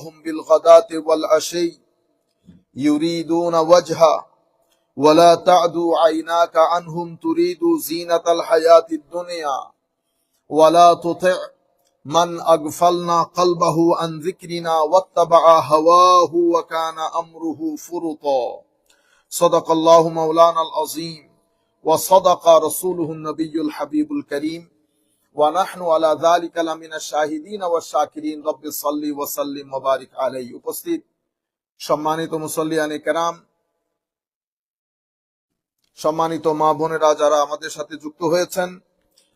ربهم بالغداة والعشي يريدون وجهه ولا تعدو عيناك عنهم تريد زينة الحياة الدنيا ولا تطع من أغفلنا قلبه عن ذكرنا واتبع هواه وكان أمره فرطا صدق الله مولانا العظيم وصدق رسوله النبي الحبيب الكريم ওয়া শাকিরিন, রব্বি উপস্থিত সম্মানিত মুসল্লিয়ানে কেরাম, সম্মানিত মা বোনেরা যারা আমাদের সাথে যুক্ত হয়েছেন,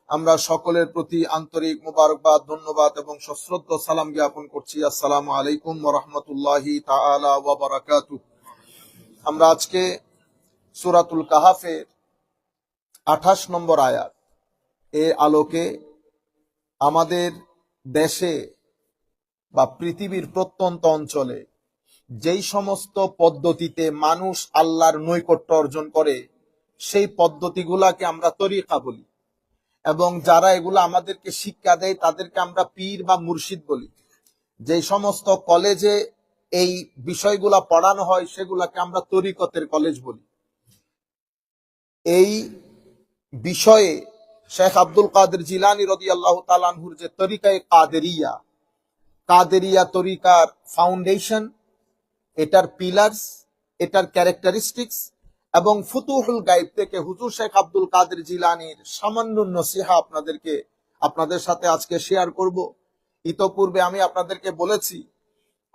আমরা সকলের প্রতি আন্তরিক মুবারকবাদ, ধন্যবাদ এবং সশ্রদ্ধ সালাম জ্ঞাপন করছি। আসসালামু আলাইকুম রহমতুল্লাহি তাআলা ওয়া বারাকাতু আমরা আজকে সূরাতুল কাহাফের আঠাশ নম্বর আয়াত এ আলোকে আমাদের দেশে বা পৃথিবীর প্রত্যন্ত অঞ্চলে যেই সমস্ত পদ্ধতিতে মানুষ আল্লাহর নৈকট্য অর্জন করে, সেই পদ্ধতিগুলাকে আমরা তরিকা বলি। এবং যারা এগুলো আমাদেরকে শিক্ষা দেয়, তাদেরকে আমরা পীর বা মুর্শিদ বলি। যে সমস্ত কলেজে এই বিষয়গুলা পড়ানো হয়, সেগুলাকে আমরা তরিকতের কলেজ বলি। এই বিষয়ে শেখ আব্দুল কাদের জিলানি রদি আল্লাহ তালানহুর যে তরিকায় কাদেরিয়া কাদেরিয়া তরিকার ফাউন্ডেশন এটার পিলার্স এটার ক্যারেক্টারিস্টিক্স এবং ফুতুহুল গাইব থেকে হুজুর শেখ আব্দুল কাদের জিলানির সামান্য নসিহা আপনাদেরকে, আপনাদের সাথে আজকে শেয়ার করব। ইতপূর্বে আমি আপনাদেরকে বলেছি,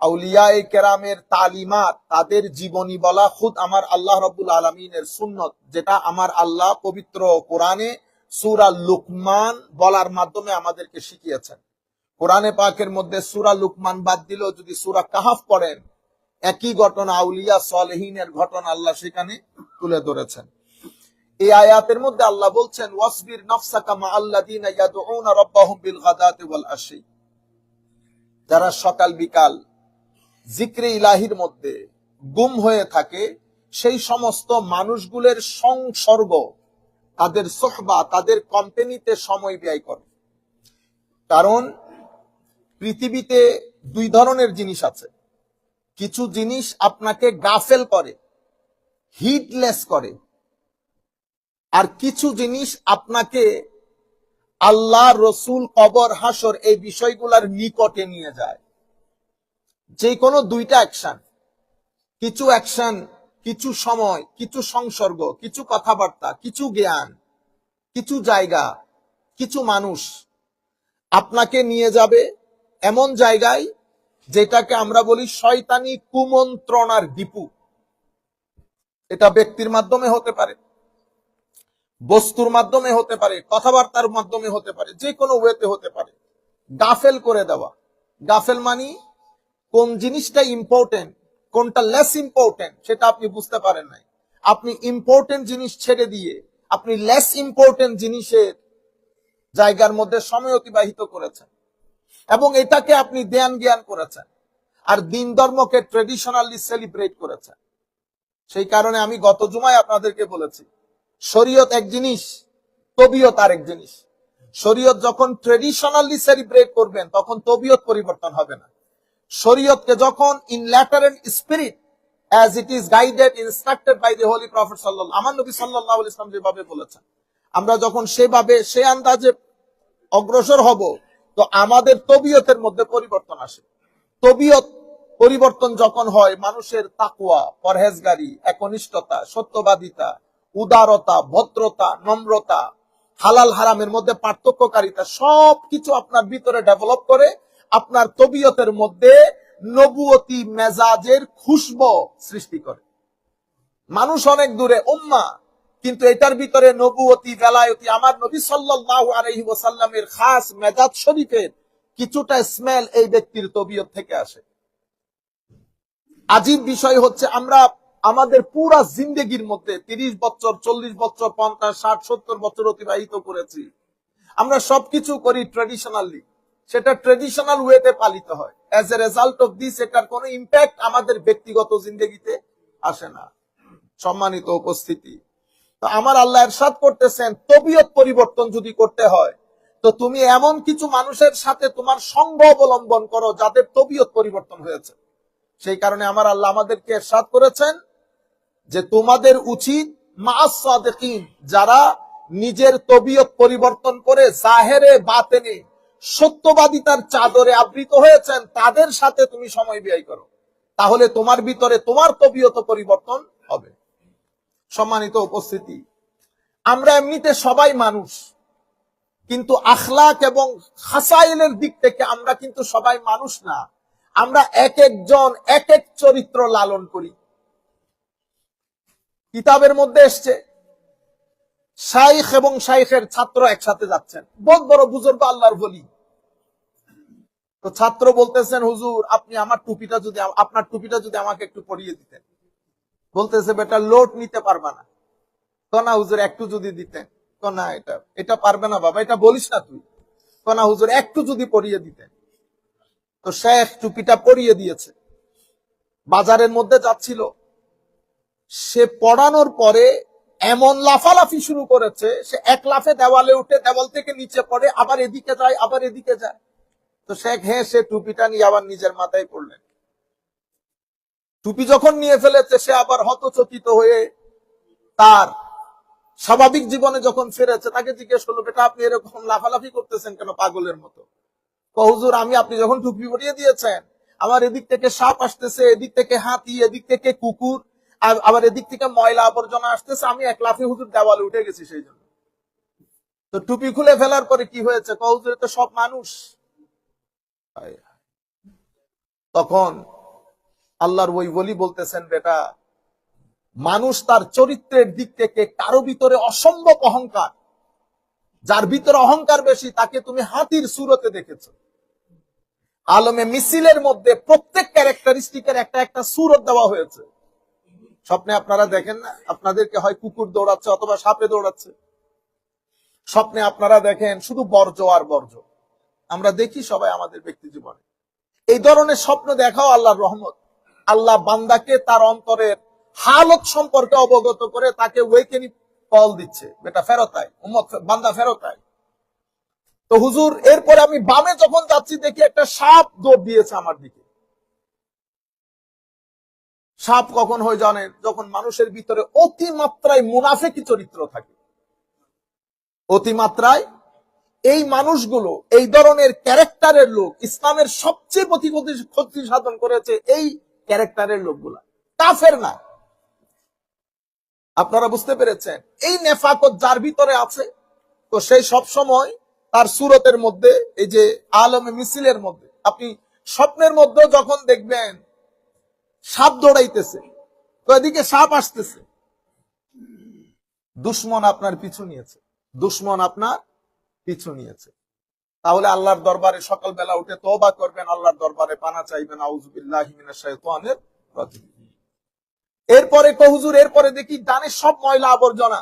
আউলিয়ায়ে কেরামের তালিমাত, তাদের জীবনী বলা খুদ আমার আল্লাহ রব্বুল আলমিনের সুন্নত, যেটা আমার আল্লাহ পবিত্র কোরআনে সুরা লুকমান বলার মাধ্যমে আমাদেরকে শিখিয়েছেন। কোরআনে পাকের মধ্যে সুরা লুকমান বাদ দিলেও যদি সুরা কাহাফ পড়েন, একই ঘটনা আউলিয়া সলেহিনের ঘটনা আল্লাহ সেখানে তুলে ধরেছেন। এই আয়াতের মধ্যে আল্লাহ বলছেন, ওয়াসবির নফসাকা মা আল্লাযিনা ইয়াদউনা রাব্বাহুম বিল গাদাতি ওয়াল আশি। যারা সকাল বিকাল জিক্রে ইলাহির মধ্যে গুম হয়ে থাকে, সেই সমস্ত মানুষগুলোর সংসর্গ তাদের সোহবা, তাদের কোম্পানিতে সময় ব্যয় করে। কারণ পৃথিবীতে দুই ধরনের জিনিস আছে। কিছু জিনিস আপনাকে গাফেল করে, হিটলেস করে। আর কিছু জিনিস আপনাকে আল্লাহ রসুল কবর হাসর এই বিষয়গুলার নিকটে নিয়ে যায়। যে কোনো দুইটা অ্যাকশন। কিছু অ্যাকশন কিছু সময়, কিছু সংসর্গ, কিছু কথাবার্তা, কিছু জ্ঞান, কিছু জায়গা, কিছু মানুষ আপনাকে নিয়ে যাবে এমন জায়গায় যেটাকে আমরা বলি শয়তানি কুমন্ত্রণার ডিপু। এটা ব্যক্তির মাধ্যমে হতে পারে, বস্তুর মাধ্যমে হতে পারে, কথাবার্তার মাধ্যমে হতে পারে, যে কোনো ওয়েতে হতে পারে। গাফেল করে দেওয়া। গাফেল মানি কোন জিনিসটা ইম্পর্টেন্ট কোনটা লেস ইম্পর্টেন্ট সেটা আপনি বুঝতে পারেন নাই। আপনি ইম্পর্টেন্ট জিনিস ছেড়ে দিয়ে আপনি লেস ইম্পর্টেন্ট জিনিসের জায়গার মধ্যে সময় অতিবাহিত করেছেন এবং এটাকে আপনি ধ্যান জ্ঞান করেছেন আর দিন ধর্মকে ট্রেডিশনালি সেলিব্রেট করেছেন। সেই কারণে আমি গত জুমায় আপনাদেরকে বলেছি, শরীয়ত এক জিনিস, তবিয়ত আরেক জিনিস। শরীয়ত যখন ট্রেডিশনালি সেলিব্রেট করবেন তখন তবিয়ত পরিবর্তন হবে না। শরীয়তকে যখন in letter and spirit as it is guided instructed by the holy prophet সাল্লাহ আমার নবী সাল্লাহ ইসলাম যেভাবে বলেছেন, আমরা যখন সেভাবে সে আন্দাজে অগ্রসর হব, তো আমাদের তবিয়তের মধ্যে পরিবর্তন আসে। তবিয়ত পরিবর্তন যখন হয়, মানুষের তাকুয়া পরহেজগারি, একনিষ্ঠতা, সত্যবাদিতা, উদারতা, ভদ্রতা, নম্রতা, হালাল হারামের মধ্যে পার্থক্যকারিতা সব কিছু আপনার ভিতরে ডেভেলপ করে আপনার তবিয়তের মধ্যে নবুয়তি মেজাজের খুশব সৃষ্টি করে। মানুষ অনেক দূরে, উম্মা। কিন্তু এটার ভিতরে নবুয়তি, বেলায়তি, আমার নবী আলাইহি ওয়াসাল্লামের খাস মেজাজ শরীফের কিছুটা স্মেল এই ব্যক্তির তবিয়ত থেকে আসে। আজীব বিষয় হচ্ছে আমরা আমাদের পুরা জিন্দেগির মধ্যে তিরিশ বছর, চল্লিশ বছর, পঞ্চাশ, ষাট, সত্তর বছর অতিবাহিত করেছি। আমরা সবকিছু করি ট্রেডিশনালি সেটা ট্রেডিশনাল ওয়েতে পালিত হয়। As a result of this এটার কোনো ইম্প্যাক্ট আমাদের ব্যক্তিগত জিন্দগিতে আসে না। সম্মানিত উপস্থিতি। তো আমার আল্লাহ এরশাদ করতেছেন, তবিয়ত পরিবর্তন যদি করতে হয়, তো তুমি এমন কিছু মানুষের সাথে তোমার সঙ্গ অবলম্বন করো যাদের তবিয়ত পরিবর্তন হয়েছে। সেই কারণে আমার আল্লাহ আমাদেরকে এরশাদ করেছেন যে তোমাদের উচিত মাস যারা নিজের তবিয়ত পরিবর্তন করে জাহেরে বাতেনে সত্যবাদিতার চাদরে আবৃত হয়েছেন, তাদের সাথে তুমি সময় ব্যয় করো। তাহলে তোমার ভিতরে তোমার তবিয়ত পরিবর্তন হবে। সম্মানিত উপস্থিতি, আমরা এমনিতে সবাই মানুষ, কিন্তু আখলাক এবং হাসাইলের দিক থেকে আমরা কিন্তু সবাই মানুষ না। আমরা এক একজন, এক এক চরিত্র লালন করি। কিতাবের মধ্যে এসছে, শাইখ এবং শাইখের ছাত্র একসাথে যাচ্ছেন। বহুত বড় বুজুর্গ আল্লাহর বলি তো ছাত্র বলতেছেন, হুজুর, আপনি আমার টুপিটা যদি আপনার টুপিটা যদি আমাকে একটু পরিয়ে দিতেন। বলতেছে, বেটা লোড নিতে পারবা না। কনা হুজুর, একটু যদি দিতেন। কনা এটা এটা পারবে না বাবা, এটা বলিস না তুই। কনা হুজুর, একটু যদি পরিয়ে দিতেন। তো শেখ টুপিটা পরিয়ে দিয়েছে। বাজারের মধ্যে যাচ্ছিল। সে পড়ানোর পরে এমন লাফালাফি শুরু করেছে, সে এক লাফে দেওয়ালে উঠে দেওয়াল থেকে নিচে পড়ে, আবার এদিকে যায়, আবার এদিকে যায়। তো শেখ হ্যাঁ সে টুপিটা নিয়ে আবার নিজের মাথায় পড়লেন। টুপি যখন নিয়ে ফেলেছে, সে আবার হতচকিত হয়ে তার স্বাভাবিক জীবনে যখন ফিরেছে, তাকে জিজ্ঞেস করল, বেটা, আপনি এরকম লাফালাফি করতেছেন কেন পাগলের মতো? হুজুর, আমি আপনি যখন টুপি পরিয়ে দিয়েছেন, আমার এদিক থেকে সাপ আসতেছে, এদিক থেকে হাতি, এদিক থেকে কুকুর আবার এদিক থেকে ময়লা আবর্জনা আসতেছে, আমি এক লাফে হুজুর দেওয়ালে উঠে গেছি সেই জন্য। তো টুপি খুলে ফেলার পরে কি হয়েছে? হুজুর তো সব মানুষ তখন আল্লাহর ওই বলি বলতেছেন, বেটা, মানুষ তার চরিত্রের দিক থেকে কারও ভিতরে অসম্ভব অহংকার। যার ভিতরে অহংকার বেশি, তাকে তুমি হাতির সুরতে দেখেছ। আলমে মিছিলের মধ্যে প্রত্যেক ক্যারেক্টারিস্টিকের একটা একটা সুরত দেওয়া হয়েছে। স্বপ্নে আপনারা দেখেন না, আপনাদেরকে হয় কুকুর দৌড়াচ্ছে অথবা সাপে দৌড়াচ্ছে। স্বপ্নে আপনারা দেখেন, শুধু বর্জ্য আর বর্জ্য। আমরা দেখি সবাই আমাদের ব্যক্তি জীবনে। এই ধরনের স্বপ্ন দেখাও আল্লাহর রহমত। আল্লাহ বান্দাকে তার অন্তরের হালত সম্পর্কে অবগত করে তাকে ওয়েকেনি কল দিচ্ছে। বেটা ফেরতায় উম্মত বান্দা ফেরতায় তো হুজুর, এরপরে আমি বামে যখন যাচ্ছি, দেখি একটা সাপ দৌড় দিয়েছে আমার দিকে। সাপ কখন হয় জানে যখন মানুষের ভিতরে অতিমাত্রায় মুনাফেকি চরিত্র থাকে। অতিমাত্রায় এই মানুষগুলো, এই ধরনের ক্যারেক্টারের লোক ইসলামের সবচেয়ে প্রতি ক্ষতি- ক্ষতি সাধন করেছে এই ক্যারেক্টারের লোকগুলা। কাফের না। আপনারা বুঝতে পেরেছেন? এই নেফাকত যার ভিতরে আছে, তো সেই সব সময় তার সুরতের মধ্যে, এই যে আলমে মিছিলের মধ্যে। আপনি স্বপ্নের মধ্যে যখন দেখবেন, সাপ দৌড়াইতেছে, তো এদিকে সাপ আসতেছে। দুশ্মন আপনার পিছু নিয়েছে। দুশ্মন আপনার পিছু নিয়েছে। তাহলে আল্লাহর দরবারে সকালবেলা উঠে তওবা করবেন, আল্লাহর দরবারে পানা চাইবেন এরপরে কহুজুর এরপরে দেখি ডানে সব ময়লা আবর্জনা।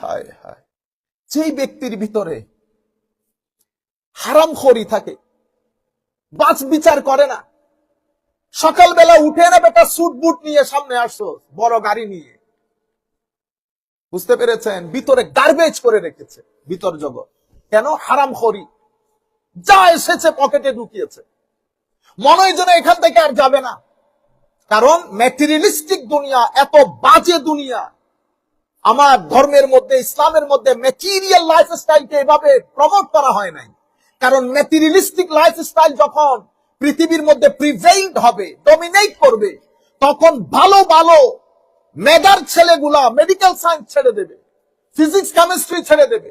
হায় যেই ব্যক্তির ভিতরে হারাম খড়ি থাকে বাছ বিচার করে না, সকালবেলা উঠে না বেটা সুট বুট নিয়ে সামনে আসছো বড় গাড়ি নিয়ে। বুঝতে পেরেছেন? ভিতরে গার্বেজ করে রেখেছে ভিতর জগৎ। কেন? হারাম খড়ি। যা এসেছে পকেটে ঢুকিয়েছে। মনে যেন এখান থেকে আর যাবে না। কারণ ম্যাটেরিয়ালিস্টিক দুনিয়া, এত বাজে দুনিয়া। আমার ধর্মের মধ্যে, ইসলামের মধ্যে ম্যাটেরিয়াল লাইফস্টাইলকে এভাবে প্রমোট করা হয় নাই। কারণ ম্যাটেরিয়ালিস্টিক লাইফস্টাইল যখন পৃথিবীর মধ্যে প্রিভেইল্ড হবে ডমিনেট করবে, তখন ভালো ভালো মেধার ছেলেগুলা মেডিকেল সায়েন্স ছেড়ে দেবে ফিজিক্স কেমিস্ট্রি ছেড়ে দেবে।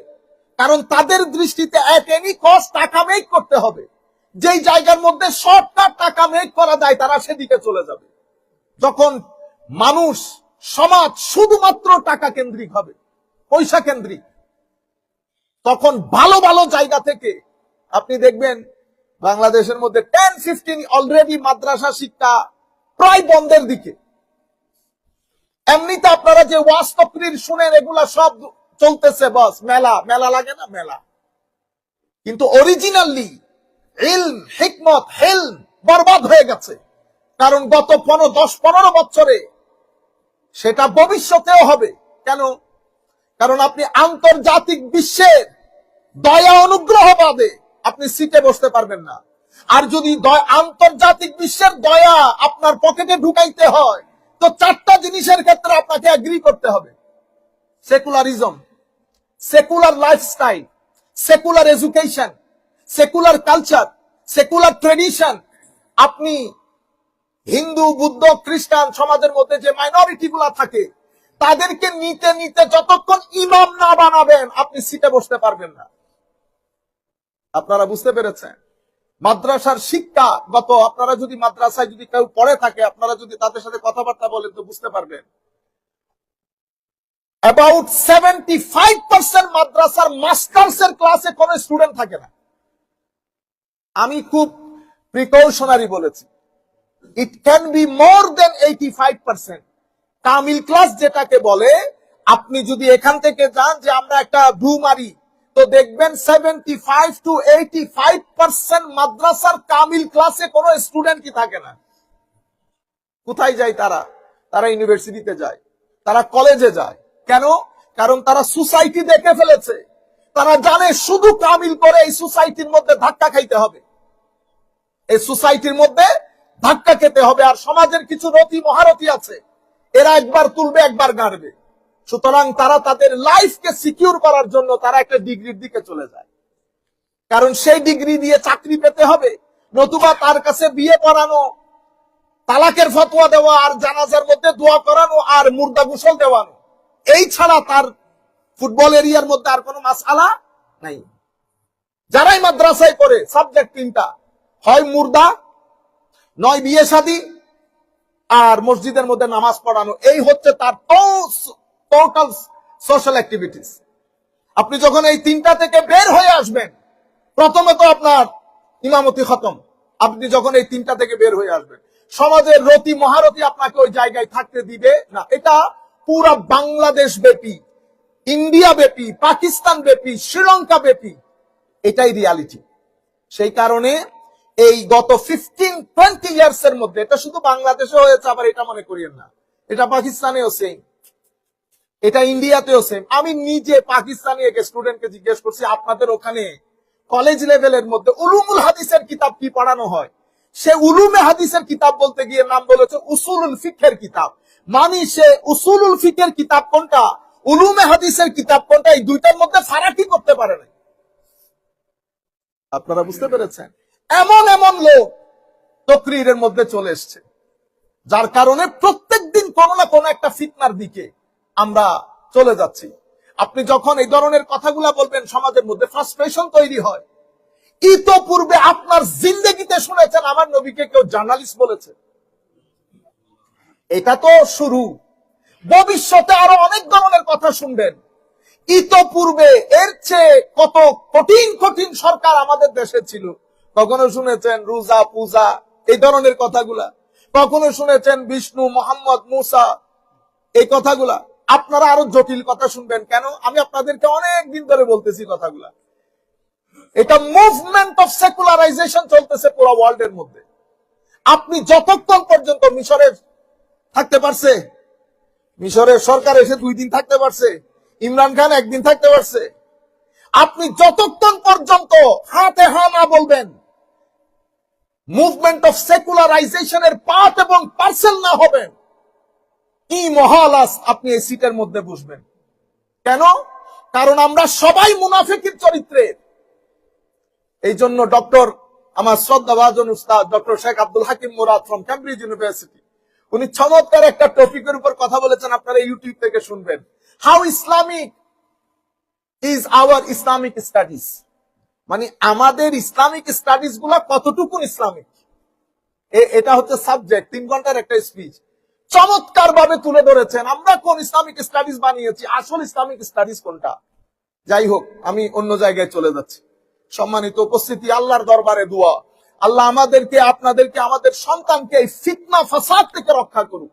কারণ তাদের দৃষ্টিতে এক এনি কস্ট টাকা মেক করতে হবে। যেই জায়গার মধ্যে শর্টকাট টাকা মেক করা যায়, তারা সেদিকে চলে যাবে। যখন মানুষ, সমাজ শুধুমাত্র টাকা কেন্দ্রিক হবে, পয়সা কেন্দ্রিক, তখন ভালো ভালো জায়গা থেকে আপনি দেখবেন বাংলাদেশের মধ্যে টেন ফিফটিন অলরেডি মাদ্রাসা শিক্ষা প্রায় বন্ধের দিকে। এমনিতে আপনারা যে ওয়াজ তকরির শুনেন, এগুলা সব চলতেছে, বস। মেলা মেলা লাগে না, মেলা। কিন্তু অরিজিনালি ইলম হিকমত হেলম বরবাদ হয়ে গেছে। কারণ গত পনেরো, দশ, পনেরো বছরে সেটা ভবিষ্যতেও হবে। কেন? কারণ আপনি আন্তর্জাতিক বিশ্বের দয়া অনুগ্রহ পাবে আপনি সিটে বসতে পারবেন না। আর যদি আন্তর্জাতিক বিশ্বের দয়া আপনার পকেটে ঢুকাইতে হয় তো চারটা জিনিসের ক্ষেত্রে আপনাকে এগ্রি করতে হবে। Secularism secular lifestyle secular education secular culture secular tradition আপনি হিন্দু, বুদ্ধ, খ্রিস্টান সমাজের মধ্যে যে মাইনরিটি থাকে, তাদেরকে নিতে নিতে যতক্ষণ ইমাম না বানাবেন, আপনি সিটে বসতে পারবেন না। আপনারা বুঝতে পেরেছেন? মাদ্রাসার শিক্ষা গত আপনারা যদি মাদ্রাসায় যদি কেউ পড়ে থাকে, আপনারা যদি তাদের সাথে কথাবার্তা বলেন তো বুঝতে পারবেন। অ্যাবাউট সেভেন্টি ফাইভ পার্সেন্ট মাদ্রাসার মাস্টার্স এর ক্লাসে কোন স্টুডেন্ট থাকে না। আমি খুব প্রিকশনারি বলেছি। It can be more than eighty five percent Kamil class যেটাকে বলে, আপনি যদি এখান থেকে যান যে আমরা একটা ভ্রু মারি তো দেখবেন seventy five to eighty five percent মাদ্রাসার কামিল ক্লাসে কোনো স্টুডেন্টই থাকে না? কোথায় যায় তারা? তারা ইউনিভার্সিটিতে যায়, তারা কলেজে যায়। কেন? কারণ তারা সোসাইটি দেখে ফেলেছে। তারা জানে শুধু কামিল করে এই সোসাইটির মধ্যে ধাক্কা খাইতে হবে। এই সোসাইটির মধ্যে ধাক্কা খেতে হবে। আর সমাজের কিছু রতি মহারথী আছে। এরা একবার তুলবে, একবার গাড়বে। সুতরাং তারা তাদের লাইফকে সিকিউর করার জন্য তারা একটা ডিগ্রির দিকে চলে যায়। কারণ সেই ডিগ্রি দিয়ে চাকরি পেতে হবে, নতুবা তার কাছে বিয়ে পড়ানো, তালাকের ফতোয়া দেওয়া, আর জানাজার মধ্যে দোয়া করানো, আর মুর্দা গোসল দেওয়ানো। এই ছাড়া তার ফুটবল এরিয়ার মধ্যে আর কোনো মাসালা নাই। যারাই মাদ্রাসায় করে সাবজেক্ট তিনটা। হয় মুর্দা, নয় বিয়ে শাদী, আর মসজিদের মধ্যে নামাজ পড়ানো। এই হচ্ছে তার টোটাল সোশ্যাল অ্যাক্টিভিটিস আপনি যখন এই তিনটা থেকে বের হয়ে আসবেন, প্রথমে তো আপনার ইমামতি খতম। আপনি যখন এই তিনটা থেকে বের হয়ে আসবেন, সমাজের রতি মহারতি আপনাকে ওই জায়গায় থাকতে দিবে না। এটা পুরা বাংলাদেশ ব্যাপী, ইন্ডিয়া ব্যাপী, পাকিস্তান ব্যাপী, শ্রীলঙ্কা ব্যাপী, এটাই রিয়ালিটি সেই কারণে এই গত ফিফটিন টোয়েন্টি ইয়ার্স এর মধ্যে, এটা শুধু বাংলাদেশে হয়েছে, আবার এটা মনে করিয়েন না। এটা পাকিস্তানেও সেম এটা ইন্ডিয়াতেও সেম আমি নিজে পাকিস্তানি এক স্টুডেন্টকে জিজ্ঞেস করছি, আপনাদের ওখানে কলেজ লেভেলের মধ্যে উলুমুল হাদিসের কিতাব কি পড়ানো হয়? সে উলুমে হাদিসের কিতাব বলতে গিয়ে নাম বলেছে উসুলুল ফিকের কিতাব। মানে সে উসুলুল ফিকের কিতাব কোনটা? উলুমে হাদিসের কিতাব কোনটা? এই দুইটার মধ্যে ফারাকি করতে পারে না আপনারা বুঝতে পেরেছেন? এমন এমন লোক তকরিরের মধ্যে চলে এসছে, যার কারণে প্রত্যেক দিন কোনো না কোনো একটা ফিটনার দিকে আমরা চলে যাচ্ছি। আপনি যখন এই ধরনের কথাগুলা বলবেন, সমাজের মধ্যে ফ্রাস্ট্রেশন তৈরি হয়। ইতোপূর্বে আপনার জিন্দগিতে শুনেছেন, আমার নবীকে কেউ জার্নালিস্ট বলেছে। এটা তো শুরু। ভবিষ্যতে আরও অনেক ধরনের কথা শুনবেন। ইতোপূর্বে এর চেয়ে কত কঠিন কঠিন সরকার আমাদের দেশে ছিল। কখনো শুনেছেন রোজা, পূজা, এই ধরনের কথাগুলা। কখনো শুনেছেন বিষ্ণু, মোহাম্মদ, মুসা, এই কথাগুলা। আপনারা আরও জটিল কথা শুনবেন। কেন? আমি আপনাদেরকে অনেক দিন ধরে বলতেছি কথাগুলা। এটা মুভমেন্ট অফ সেকুলারাইজেশন চলতেছে পুরো ওয়ার্ল্ডের মধ্যে। আপনি যতক্ষণ পর্যন্ত মিশরের থাকতে পারছে, মিশরের সরকার এসে দুই দিন থাকতে পারছে, ইমরান খান একদিন থাকতে পারছে, আপনি যতক্ষণ পর্যন্ত হাতে হা না বলবেন মুভমেন্ট অফ সেকুলারাইজেশনের পার্ট এবং পার্সেল না হবেন কি মহালাস আপনি এই সিটের মধ্যে বসবেন? কেন? কারণ আমরা সবাই মুনাফিকের চরিত্রের এই জন্য ডক্টর আমার শ্রদ্ধাভাজন উস্তাদ doctor Sheikh Abdul Hakim Murad from Cambridge University উনি চমৎকার একটা টপিকের উপর কথা বলেছেন, আপনারা ইউটিউব থেকে শুনবেন। How Islamic is our Islamic studies মানে আমাদের ইসলামিক স্টাডিজগুলা কতটুকু ইসলামিক এটা হচ্ছে সাবজেক্ট তিন ঘণ্টার একটা স্পিচ চমৎকার ভাবে তুলে ধরেছেন। আমরা কোন ইসলামিক স্টাডিজ বানিয়েছি? আসল ইসলামিক স্টাডিজ কোনটা? যাই হোক, আমি অন্য জায়গায় চলে যাচ্ছি। সম্মানিত উপস্থিতি, আল্লাহর দরবারে দোয়া। আল্লাহ আমাদেরকে, আপনাদেরকে, আমাদের সন্তানকে এই ফিতনা, ফাসাদ থেকে রক্ষা করুক।